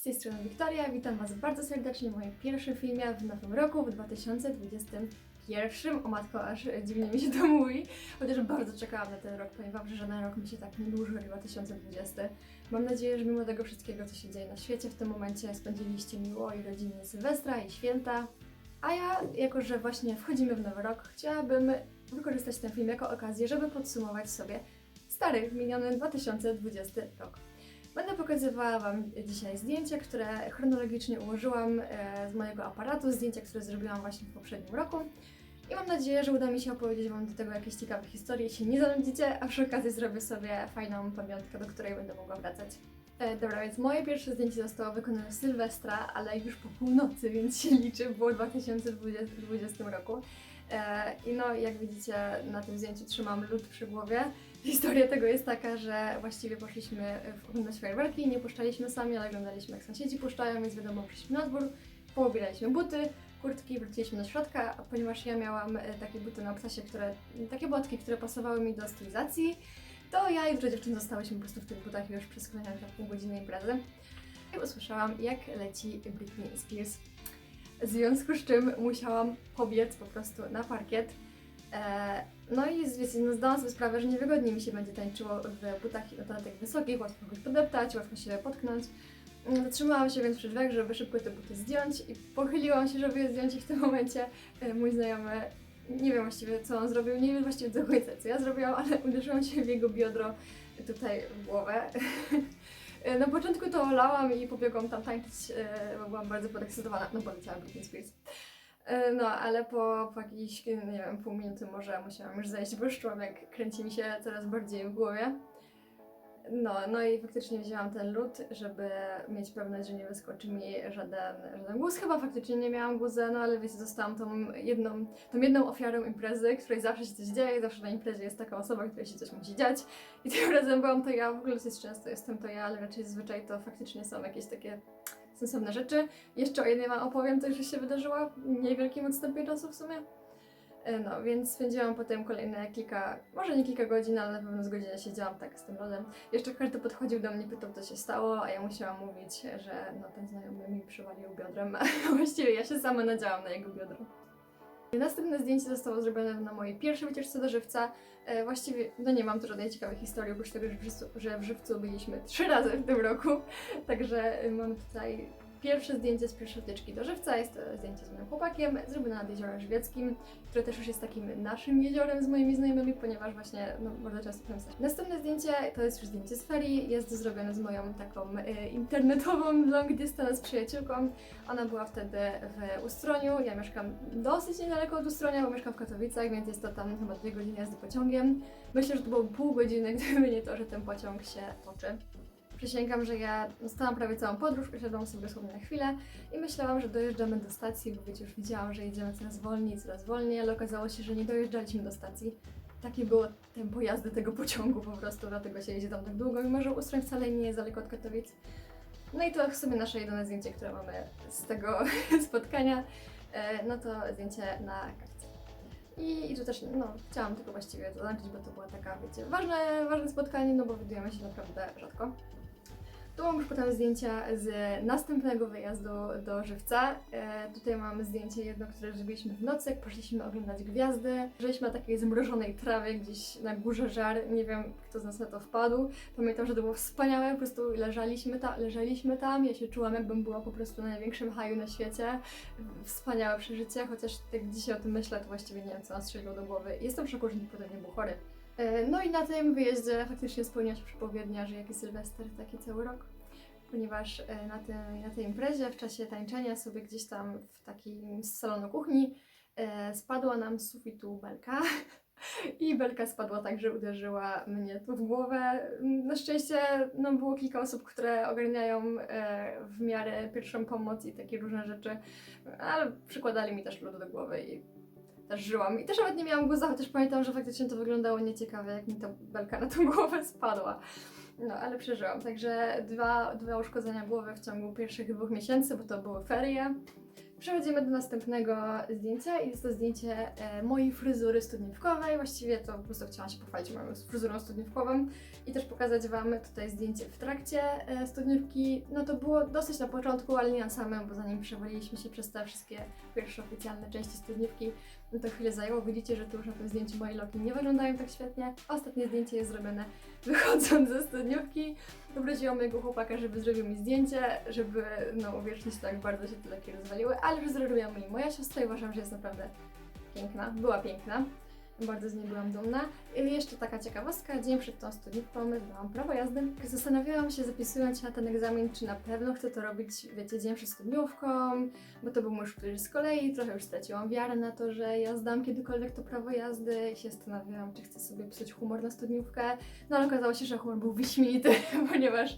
z tej strony Wiktoria, witam Was bardzo serdecznie w moim pierwszym filmie w nowym roku, w 2021. O matko, aż dziwnie mi się to mówi, chociaż bardzo czekałam na ten rok, powiem Wam, że żaden rok mi się tak nie dłuży jak 2020. Mam nadzieję, że mimo tego wszystkiego, co się dzieje na świecie w tym momencie, spędziliście miło i rodzinnie Sylwestra i święta. A ja, jako że właśnie wchodzimy w nowy rok, chciałabym wykorzystać ten film jako okazję, żeby podsumować sobie stary, miniony 2020 rok. Będę pokazywała Wam dzisiaj zdjęcia, które chronologicznie ułożyłam e, z mojego aparatu, zdjęcia, które zrobiłam właśnie w poprzednim roku. I mam nadzieję, że uda mi się opowiedzieć Wam do tego jakieś ciekawe historie, się nie zanudzicie, a przy okazji zrobię sobie fajną pamiątkę, do której będę mogła wracać. E, dobra, więc moje pierwsze zdjęcie zostało wykonane w Sylwestra, ale już po północy, więc się liczy, było w 2020 roku. E, I no, jak widzicie, na tym zdjęciu trzymam lód przy głowie. Historia tego jest taka, że właściwie poszliśmy w oglądać fajerwerki, nie puszczaliśmy sami, ale oglądaliśmy jak sąsiedzi puszczają, więc wiadomo, przyszliśmy na dwór, poobieraliśmy buty, kurtki, wróciliśmy do środka, a ponieważ ja miałam e, takie buty na obcasie, które, takie błotki, które pasowały mi do stylizacji, to ja i dużo dziewczyn zostałyśmy po prostu w tych butach już przez kolejne pół godziny imprezy. I usłyszałam, jak leci Britney Spears. W związku z czym musiałam pobiec po prostu na parkiet. E, no i wiecie, no zdałam sobie sprawę, że niewygodnie mi się będzie tańczyło w butach na tych wysokich, łatwo kogoś podeptać, łatwo się potknąć. Mm, Zatrzymałam się więc przy drzwiach, żeby szybko te buty zdjąć i pochyliłam się, żeby je zdjąć i w tym momencie e, mój znajomy, nie wiem właściwie co on zrobił, nie wiem właściwie do końca co ja zrobiłam, ale uderzyłam się w jego biodro tutaj w głowę. E, Na początku to olałam i pobiegłam tam tańczyć, e, bo byłam bardzo podekscytowana, no bo leciałam Britney Spears. E, No, ale po, po jakiejś, nie wiem, pół minuty może musiałam już zejść, bo jak kręci mi się coraz bardziej w głowie. No, no i faktycznie wzięłam ten lód, żeby mieć pewność, że nie wyskoczy mi żaden, żaden guz. Chyba faktycznie nie miałam guza, no ale wiecie, zostałam tą jedną, tą jedną ofiarą imprezy, której zawsze się coś dzieje, zawsze na imprezie jest taka osoba, której się coś musi dziać. I tym razem byłam to ja, w ogóle dosyć często jestem to ja, ale raczej zazwyczaj to faktycznie są jakieś takie sensowne rzeczy. Jeszcze o jednej wam opowiem, to już się wydarzyło w niewielkim odstępie czasu w sumie. E, No, więc spędziłam potem kolejne kilka, może nie kilka godzin, ale na pewno z godzinę siedziałam tak z tym lodem. Jeszcze każdy podchodził do mnie, pytał co się stało, a ja musiałam mówić, że no ten znajomy mi przywalił biodrem, właściwie ja się sama nadziałam na jego biodro. Następne zdjęcie zostało zrobione na mojej pierwszej wycieczce do żywca. E, właściwie, no nie mam tu żadnej ciekawej historii, oprócz tego, że w, żywcu, że w żywcu byliśmy trzy razy w tym roku. Także y, mam tutaj pierwsze zdjęcie z pierwszej wycieczki do żywca. Jest to zdjęcie z moim chłopakiem, zrobione nad jeziorem Żywieckim, które też już jest takim naszym jeziorem z moimi znajomymi, ponieważ właśnie no, bardzo często tam jesteśmy. Następne zdjęcie to jest już zdjęcie z ferii. Jest zrobione z moją taką y, internetową long distance przyjaciółką. Ona była wtedy w Ustroniu. Ja mieszkam dosyć niedaleko od Ustronia, bo mieszkam w Katowicach, więc jest to tam chyba dwie godziny jazdy pociągiem. Myślę, że to było pół godziny, gdyby nie to, że ten pociąg się toczy. Przysięgam, że ja stałam prawie całą podróż, usiadłam sobie dosłownie na chwilę i myślałam, że dojeżdżamy do stacji, bo wiecie, już widziałam, że jedziemy coraz wolniej, coraz wolniej, ale okazało się, że nie dojeżdżaliśmy do stacji. Takie było tempo jazdy tego pociągu po prostu, dlatego się jedzie tam tak długo, mimo że Ustroń wcale nie jest daleko od Katowic. No i to w sumie nasze jedyne zdjęcie, które mamy z tego spotkania, e, no to zdjęcie na kartce. I, I tu też, no, chciałam tylko właściwie zaznaczyć, bo to była taka, wiecie, ważne, ważne spotkanie, no bo widujemy się naprawdę rzadko. Tu mam już potem zdjęcia z następnego wyjazdu do Żywca. E, tutaj mamy zdjęcie jedno, które zrobiliśmy w nocy, jak poszliśmy oglądać gwiazdy. Żyliśmy na takiej zmrożonej trawie gdzieś na górze żar, nie wiem kto z nas na to wpadł. Pamiętam, że to było wspaniałe, po prostu leżaliśmy, ta, tam, ja się czułam jakbym była po prostu na największym haju na świecie. Wspaniałe przeżycie, chociaż jak dzisiaj o tym myślę, to właściwie nie wiem co nas strzeliło do głowy. Jestem w szoku, że nikt potem nie był chory. E, No i na tym wyjeździe faktycznie spełniła się przepowiednia, że jaki Sylwester, taki cały rok. Ponieważ e, na, tej na tej imprezie, w czasie tańczenia sobie gdzieś tam w takim salonu kuchni e, spadła nam z sufitu belka. I belka spadła tak, że uderzyła mnie tu w głowę. Na szczęście no, było kilka osób, które ogarniają e, w miarę pierwszą pomoc i takie różne rzeczy, ale przykładali mi też lód do głowy i też żyłam. I też nawet nie miałam guza, chociaż pamiętam, że faktycznie to wyglądało nieciekawe, jak mi ta belka na tą głowę spadła. No, ale przeżyłam. Także dwa, dwa uszkodzenia głowy w ciągu pierwszych dwóch miesięcy, bo to były ferie. Przechodzimy do następnego zdjęcia i jest to zdjęcie e, mojej fryzury studniówkowej. Właściwie to po prostu chciałam się pochwalić moją fryzurą studniówkową i też pokazać Wam tutaj zdjęcie w trakcie e, studniówki. No to było dosyć na początku, ale nie na samym, bo zanim przewaliliśmy się przez te wszystkie pierwsze oficjalne części studniówki, no to chwilę zajęło. Widzicie, że tu już na tym zdjęciu moje loki nie wyglądają tak świetnie. Ostatnie zdjęcie jest zrobione wychodząc ze studniówki. Poprosiłam mojego chłopaka, żeby zrobił mi zdjęcie, żeby no uwiecznić to, jak bardzo się te loki rozwaliły, ale że zrobiła mi moja siostra i uważam, że jest naprawdę piękna. Była piękna. Bardzo z niej byłam dumna. I jeszcze taka ciekawostka, dzień przed tą studniówką zdałam prawo jazdy. Zastanawiałam się, zapisując się na ten egzamin, czy na pewno chcę to robić, wiecie, dzień przed studniówką, bo to był mój któryś z kolei, trochę już straciłam wiarę na to, że ja zdam kiedykolwiek to prawo jazdy i się zastanawiałam, czy chcę sobie psuć humor na studniówkę. No ale okazało się, że humor był wyśmienity, ponieważ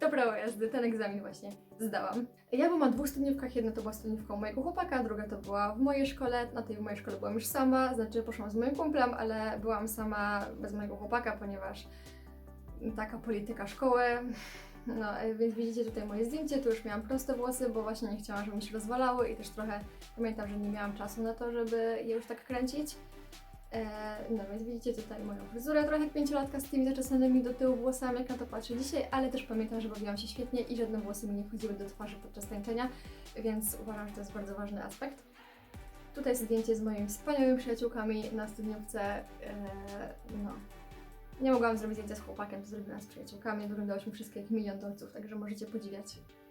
to prawo jazdy, ten egzamin właśnie zdałam. Ja byłam na dwóch studniówkach, jedna to była studniówką mojego chłopaka, druga to była w mojej szkole. Na tej w mojej szkole byłam już sama, znaczy poszłam z moim kumplem, ale byłam sama bez mojego chłopaka, ponieważ taka polityka szkoły. No, e, więc widzicie tutaj moje zdjęcie, tu już miałam proste włosy, bo właśnie nie chciałam, żeby mi się rozwalały i też trochę pamiętam, że nie miałam czasu na to, żeby je już tak kręcić. E, no więc widzicie tutaj moją fryzurę, trochę pięciolatka z tymi zaczesanymi do tyłu włosami, jak na to patrzę dzisiaj, ale też pamiętam, że bawiłam się świetnie i żadne włosy mi nie wchodziły do twarzy podczas tańczenia, więc uważam, że to jest bardzo ważny aspekt. Tutaj jest zdjęcie z moimi wspaniałymi przyjaciółkami na studniówce. E, no. Nie mogłam zrobić zdjęcia z chłopakiem, to zrobiłam z przyjaciółkami. Wyglądałyśmy wszystkie jak milion dolców, także możecie podziwiać.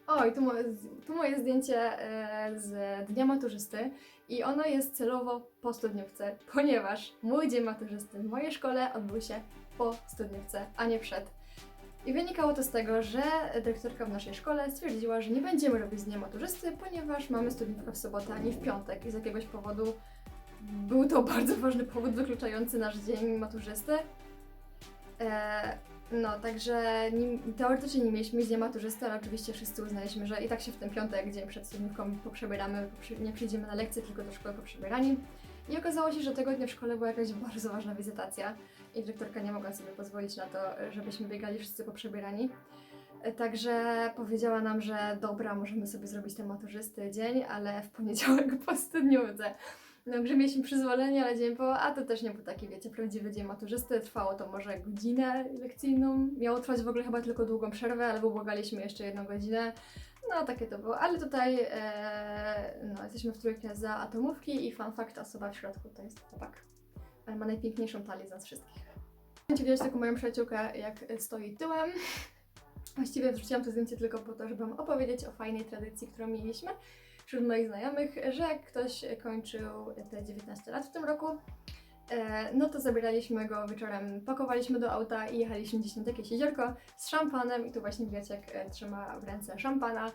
O, i tu moje, tu moje zdjęcie e, z Dnia Maturzysty i ono jest celowo po studniówce, ponieważ mój dzień maturzysty w mojej szkole odbył się po studniówce, a nie przed. I wynikało to z tego, że dyrektorka w naszej szkole stwierdziła, że nie będziemy robić dnia maturzysty, ponieważ mamy studniówkę w sobotę, a nie w piątek. I z jakiegoś powodu był to bardzo ważny powód wykluczający nasz dzień maturzysty. E, no, także nim, teoretycznie nie mieliśmy mieć dnia maturzysty, ale oczywiście wszyscy uznaliśmy, że i tak się w ten piątek, dzień przed studniówką, poprzebieramy, nie przyjdziemy na lekcje, tylko do szkoły poprzebierani. I okazało się, że tego dnia w szkole była jakaś bardzo ważna wizytacja i dyrektorka nie mogła sobie pozwolić na to, żebyśmy biegali wszyscy poprzebierani. Także powiedziała nam, że dobra, możemy sobie zrobić ten maturzysty dzień, ale w poniedziałek po studniówce. No, że mieliśmy przyzwolenie, ale dzień po, a to też nie był taki, wiecie, prawdziwy dzień maturzysty. Trwało to może godzinę lekcyjną. Miało trwać w ogóle chyba tylko długą przerwę, ale błagaliśmy jeszcze jedną godzinę. No, takie to było. Ale tutaj e, no, jesteśmy w trójkę za atomówki i fun fact, osoba w środku to jest chłopak. Ale ma najpiękniejszą talię z nas wszystkich. Chcecie widać taką moją przyjaciółkę, jak stoi tyłem. Właściwie wrzuciłam to zdjęcie tylko po to, żeby Wam opowiedzieć o fajnej tradycji, którą mieliśmy wśród moich znajomych, że jak ktoś kończył te 19 lat w tym roku, e, no to zabieraliśmy go wieczorem, pakowaliśmy do auta i jechaliśmy gdzieś na takie jeziorko z szampanem i tu właśnie Wieciek e, trzyma w ręce szampana.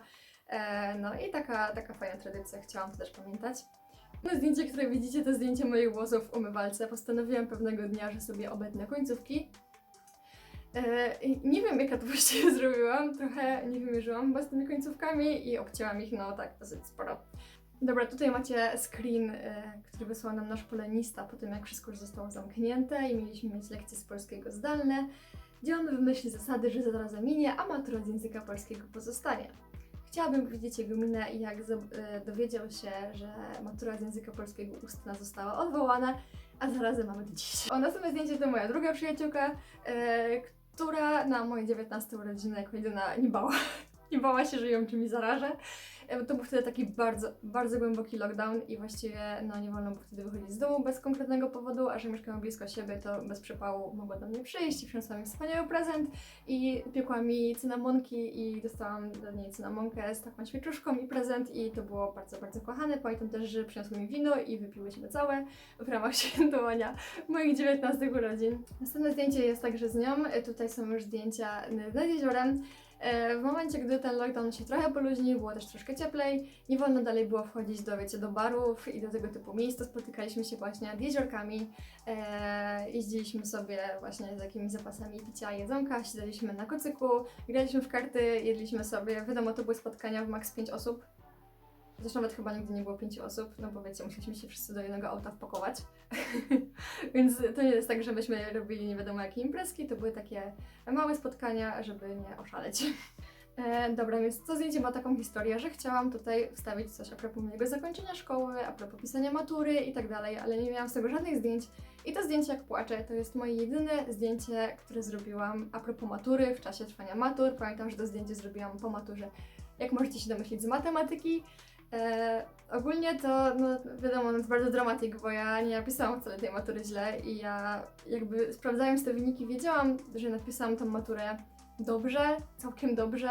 E, No i taka, taka fajna tradycja, chciałam to też pamiętać. No zdjęcie, które widzicie, to zdjęcie moich włosów w umywalce. Postanowiłam pewnego dnia, że sobie obetnę końcówki. E, nie wiem, jak ja to właściwie zrobiłam, trochę nie wymierzyłam bo z tymi końcówkami i obcięłam ich, no tak, dosyć sporo. Dobra, tutaj macie screen, e, który wysłał nam nasz polenista po tym, jak wszystko już zostało zamknięte i mieliśmy mieć lekcje z polskiego zdalne, gdzie on wymyśli zasady, że zaraz zamienie, a matura z języka polskiego pozostanie. Chciałabym powiedzieć jego minę, jak e, dowiedział się, że matura z języka polskiego ustna została odwołana, a zarazem mamy do dziś. O, następne zdjęcie to moja druga przyjaciółka, e, która na moje 19 urodziny jako jedyna nie bała, nie bała się, że ją czymś zarażę. E, To był wtedy taki bardzo, bardzo głęboki lockdown i właściwie no, nie wolno było wtedy wychodzić z domu bez konkretnego powodu, a że mieszkałam blisko siebie, to bez przypału mogła do mnie przyjść i przyniosła mi wspaniały prezent i piekła mi cynamonki i dostałam do niej cynamonkę z taką świeczuszką i prezent i to było bardzo, bardzo kochane. Pamiętam też, że przyniosły mi wino i wypiłyśmy całe w ramach świętowania moich 19 urodzin. Następne zdjęcie jest także z nią. E, Tutaj są już zdjęcia nad jeziorem. E, W momencie, gdy ten lockdown się trochę poluźnił, było też troszkę cieplej, nie wolno dalej było wchodzić do, wiecie, do barów i do tego typu miejsc, spotykaliśmy się właśnie nad jeziorkami, e, jeździliśmy sobie właśnie z jakimiś zapasami picia jedzonka, siedzieliśmy na kocyku, graliśmy w karty, jedliśmy sobie, wiadomo, to były spotkania w maks 5 osób, Zresztą nawet chyba nigdy nie było pięciu osób, no bo wiecie, musieliśmy się wszyscy do jednego auta wpakować. Więc to nie jest tak, że myśmy robili nie wiadomo jakie imprezki, to były takie małe spotkania, żeby nie oszaleć. E, dobra, więc to zdjęcie ma taką historię, że chciałam tutaj wstawić coś a propos mojego zakończenia szkoły, a propos pisania matury i tak dalej, ale nie miałam z tego żadnych zdjęć. I to zdjęcie, jak płaczę, to jest moje jedyne zdjęcie, które zrobiłam a propos matury, w czasie trwania matur. Pamiętam, że to zdjęcie zrobiłam po maturze, jak możecie się domyślić, z matematyki. E, ogólnie to, no wiadomo, to jest bardzo dramatyk, bo ja nie napisałam wcale tej matury źle i ja jakby sprawdzając te wyniki wiedziałam, że napisałam tą maturę dobrze, całkiem dobrze,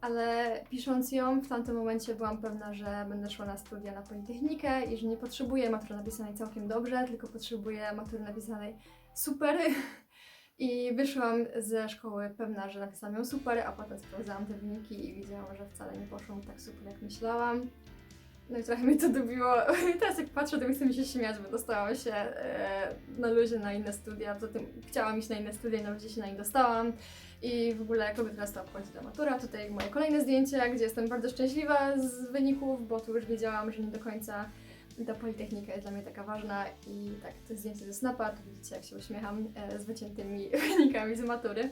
ale pisząc ją w tamtym momencie byłam pewna, że będę szła na studia na Politechnikę i że nie potrzebuję matury napisanej całkiem dobrze, tylko potrzebuję matury napisanej super. I wyszłam ze szkoły pewna, że napisałam ją super, a potem sprawdzałam te wyniki i widziałam, że wcale nie poszło mi tak super, jak myślałam. No i trochę mnie to dobiło. Teraz jak patrzę, to chce mi się śmiać, bo dostałam się e, na luzie na inne studia. Poza tym chciałam iść na inne studia i na luzie się na nie dostałam. I w ogóle kogo teraz to obchodzi ta matura. Tutaj moje kolejne zdjęcie, gdzie jestem bardzo szczęśliwa z wyników, bo tu już wiedziałam, że nie do końca ta Politechnika jest dla mnie taka ważna i tak, to jest zdjęcie ze Snapa, tu widzicie jak się uśmiecham e, z wyciętymi wynikami z matury.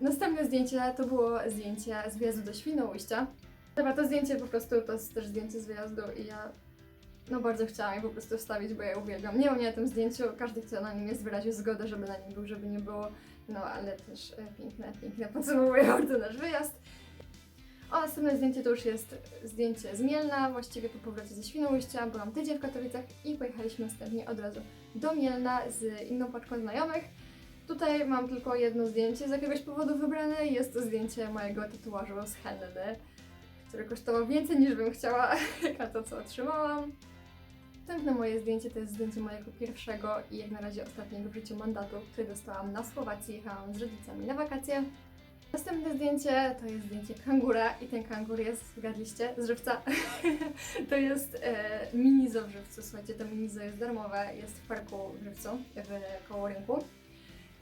Następne zdjęcie to było zdjęcie z wyjazdu do Świnoujścia. Dobra, to zdjęcie po prostu to jest też zdjęcie z wyjazdu i ja no bardzo chciałam je po prostu wstawić, bo ja uwielbiam. Nie mnie na tym zdjęciu, każdy kto na nim jest wyraził zgodę, żeby na nim był, żeby nie było, no ale też e, piękne, piękne podsumowuje bardzo nasz wyjazd. O, następne zdjęcie to już jest zdjęcie z Mielna, właściwie po powrocie ze Świnoujścia. Byłam tydzień w Katowicach i pojechaliśmy następnie od razu do Mielna z inną paczką znajomych. Tutaj mam tylko jedno zdjęcie z jakiegoś powodu wybrane jest to zdjęcie mojego tatuażu z Henny, który kosztował więcej niż bym chciała, a to co otrzymałam. Następne moje zdjęcie to jest zdjęcie mojego pierwszego i jak na razie ostatniego w życiu mandatu, który dostałam na Słowacji. Jechałam z rodzicami na wakacje. Następne zdjęcie to jest zdjęcie kangura i ten kangur jest, zgadliście, z żywca. to jest e, minizo w żywcu, słuchajcie, to minizo jest darmowe, jest w parku w żywcu, w koło rynku.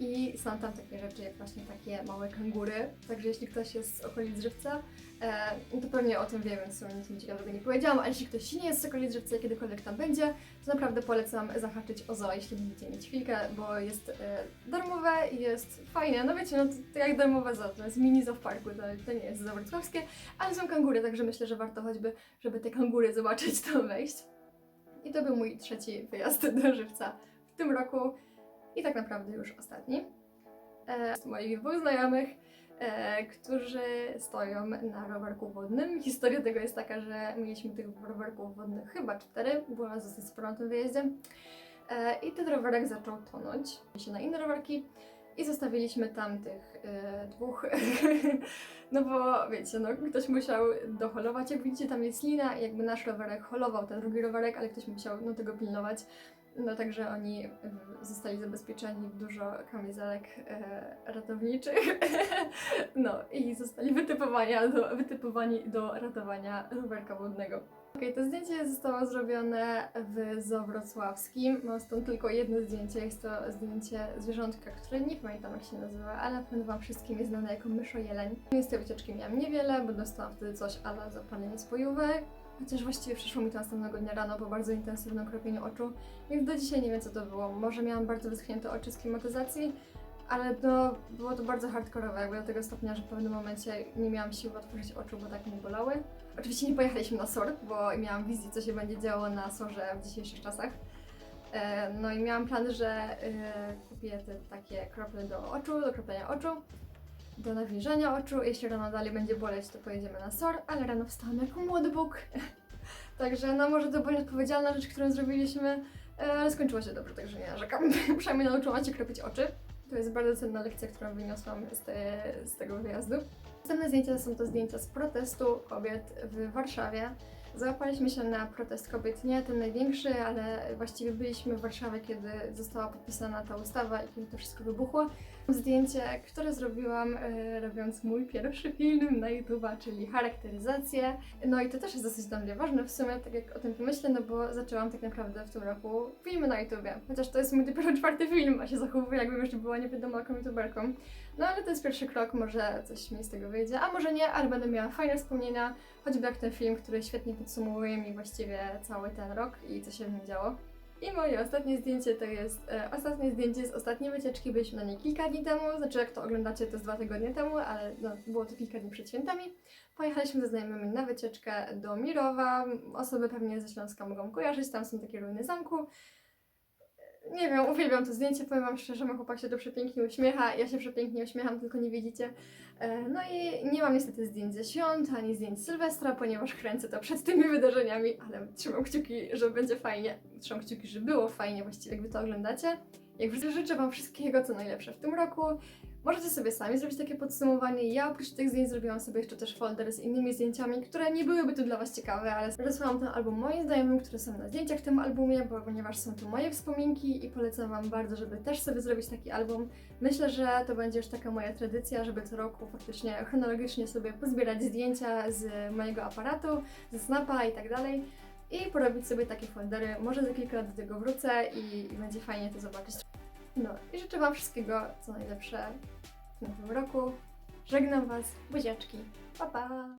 I są tam takie rzeczy jak właśnie takie małe kangury, także jeśli ktoś jest z okolic żywca, e, no to pewnie o tym wie, więc w nic mi ciekawego nie powiedziałam, ale jeśli ktoś nie jest z okolic żywca i kiedykolwiek tam będzie, to naprawdę polecam zahaczyć o zoo, jeśli będziecie mieć chwilkę, bo jest e, darmowe i jest fajne. No wiecie, no to, to jak darmowe zoo, to jest mini zoo w parku, to, to nie jest zoo wrocławskie, ale są kangury, także myślę, że warto choćby, żeby te kangury zobaczyć, tam wejść. I to był mój trzeci wyjazd do żywca w tym roku i tak naprawdę już ostatni. E, z moich dwóch znajomych, e, którzy stoją na rowerku wodnym. Historia tego jest taka, że mieliśmy tych rowerków wodnych chyba cztery, było nas dosyć sporo na tym wyjeździe. I ten rowerek zaczął tonąć się na inne rowerki i zostawiliśmy tam tych e, dwóch. no bo wiecie, no ktoś musiał doholować. Jak widzicie, tam jest lina i jakby nasz rowerek holował ten drugi rowerek, ale ktoś musiał no, tego pilnować. No także oni y, zostali zabezpieczeni w dużo kamizelek e, ratowniczych. no i zostali wytypowani do, wytypowani do ratowania rowerka wodnego. Okej, to zdjęcie zostało zrobione w Zoo Wrocławskim. Mam stąd tylko jedno zdjęcie. Jest to zdjęcie zwierzątka, które nie pamiętam jak się nazywa, ale na pewno Wam wszystkim jest znane jako myszojeleń. Z tej wycieczki miałam niewiele, bo dostałam wtedy coś ale zapalenie spojówek. Chociaż właściwie przyszło mi to następnego dnia rano po bardzo intensywnym kropieniu oczu, więc do dzisiaj nie wiem co to było. Może miałam bardzo wyschnięte oczy z klimatyzacji, ale no, było to bardzo hardkorowe, jakby do tego stopnia, że w pewnym momencie nie miałam siły otworzyć oczu, bo tak mnie bolały. Oczywiście nie pojechaliśmy na SOR, bo miałam wizję, co się będzie działo na SORze w dzisiejszych czasach. E, No i miałam plan, że e, kupię te takie krople do oczu, do kroplenia oczu, do nawilżania oczu. Jeśli rano dalej będzie boleć, to pojedziemy na SOR, ale rano wstałam jako młody Bóg. Także no może to była nieodpowiedzialna rzecz, którą zrobiliśmy, e, ale skończyło się dobrze, także nie narzekam. Przynajmniej nauczyłam się kropić oczy. To jest bardzo cenna lekcja, którą wyniosłam z, te, z tego wyjazdu. Następne zdjęcia są to zdjęcia z protestu kobiet w Warszawie. Załapaliśmy się na protest kobiet, nie ten największy, ale właściwie byliśmy w Warszawie, kiedy została podpisana ta ustawa i kiedy to wszystko wybuchło. Zdjęcie, które zrobiłam e, robiąc mój pierwszy film na YouTube'a, czyli charakteryzację. No i to też jest dosyć dla mnie ważne w sumie, tak jak o tym pomyślę, no bo zaczęłam tak naprawdę w tym roku filmy na YouTubie. Chociaż to jest mój dopiero czwarty film, a się zachowuję jakbym jeszcze była nie wiadomo jaką YouTuberką. No ale to jest pierwszy krok, może coś mi z tego wyjdzie, a może nie, ale będę miała fajne wspomnienia, choćby jak ten film, który świetnie podsumowuje mi właściwie cały ten rok i co się w nim działo. I moje ostatnie zdjęcie to jest e, ostatnie zdjęcie z ostatniej wycieczki. Byliśmy na niej kilka dni temu, znaczy jak to oglądacie to jest dwa tygodnie temu, ale no, było to kilka dni przed świętami. Pojechaliśmy ze znajomymi na wycieczkę do Mirowa. Osoby pewnie ze Śląska mogą kojarzyć, tam są takie ruiny zamku. Nie wiem, uwielbiam to zdjęcie, powiem Wam szczerze, mój chłopak się tu przepięknie uśmiecha, ja się przepięknie uśmiecham, tylko nie widzicie. E, No i nie mam niestety zdjęć ze świąt, ani zdjęć Sylwestra, ponieważ kręcę to przed tymi wydarzeniami, ale trzymam kciuki, że będzie fajnie. Trzymam kciuki, że było fajnie właściwie, jak Wy to oglądacie. Jak życzę Wam wszystkiego, co najlepsze w tym roku. Możecie sobie sami zrobić takie podsumowanie. Ja oprócz tych zdjęć zrobiłam sobie jeszcze też folder z innymi zdjęciami, które nie byłyby tu dla Was ciekawe, ale rozesłałam ten album moim znajomym, które są na zdjęciach w tym albumie, bo ponieważ są tu moje wspominki i polecam Wam bardzo, żeby też sobie zrobić taki album. Myślę, że to będzie już taka moja tradycja, żeby co roku faktycznie chronologicznie sobie pozbierać zdjęcia z mojego aparatu, ze snapa i tak dalej. I porobić sobie takie foldery. Może za kilka lat do tego wrócę i, i będzie fajnie to zobaczyć. No i życzę Wam wszystkiego, co najlepsze w nowym roku. Żegnam Was, buziaczki. Pa, pa!